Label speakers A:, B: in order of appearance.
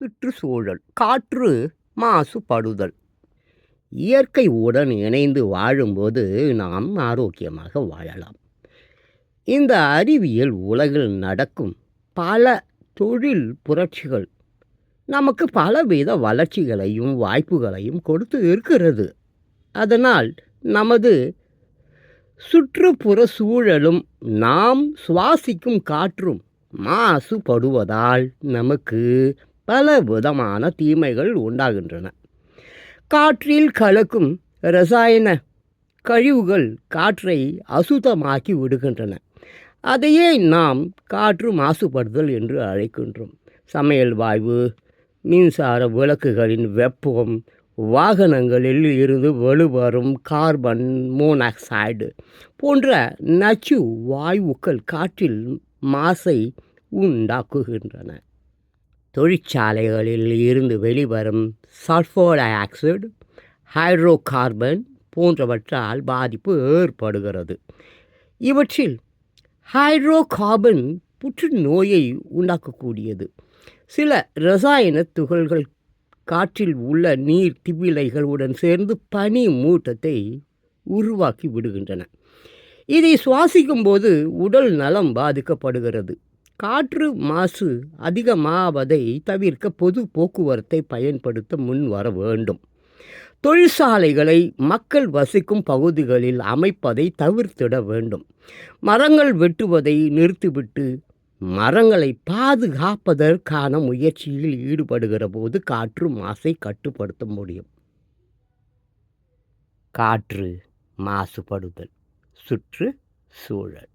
A: சுற்றுச்சூழல் காற்று மாசுபடுதல். இயற்கை உடன் இணைந்து வாழும்போது நாம் ஆரோக்கியமாக வாழலாம். இந்த அறிவியல் உலகில் நடக்கும் பல தொழில் புரட்சிகள் நமக்கு பலவித வளர்ச்சிகளையும் வாய்ப்புகளையும் கொடுத்து இருக்கிறது. அதனால் நமது சுற்றுப்புற சூழலும் நாம் சுவாசிக்கும் காற்றும் மாசுபடுவதால் நமக்கு பல விதமான தீமைகள் உண்டாகின்றன. காற்றில் கலக்கும் ரசாயன கழிவுகள் காற்றை அசுத்தமாக்கி விடுகின்றன. அதையே நாம் காற்று மாசுபடுதல் என்று அழைக்கின்றோம். சமையல் வாயு மின்சார விளக்குகளின் வெப்பம் வாகனங்களில் இருந்து வெளிவரும் கார்பன் மோனாக்சைடு போன்ற நச்சு வாயுக்கள் காற்றில் மாசை உண்டாக்குகின்றன. தொழிற்சாலைகளில் இருந்து வெளிவரும் sulphur dioxide hydrocarbon போன்றவற்றால் பாதிப்பு ஏற்படுகிறது. இவற்றில் ஹைட்ரோ கார்பன் புற்றுநோயை உண்டாக்கக்கூடியது. சில ரசாயன துகள்கள் காற்றில் உள்ள நீர் திவிலைகளுடன் சேர்ந்து பனி மூட்டத்தை உருவாக்கி விடுகின்றன. இதை சுவாசிக்கும்போது உடல் நலம் பாதிக்கப்படுகிறது. காற்று மாசு அதிகமாவதை தவிர்க்க பொது போக்குவரத்தை பயன்படுத்த முன் வர வேண்டும். தொழிற்சாலைகளை மக்கள் வசிக்கும் பகுதிகளில் அமைப்பதை தவிர்த்திட வேண்டும். மரங்கள் வெட்டுவதை நிறுத்திவிட்டு மரங்களை பாதுகாப்பதற்கான முயற்சியில் ஈடுபடுகிற போது காற்று மாசை கட்டுப்படுத்த முடியும். காற்று மாசுபடுதல் சுற்று சூழல்.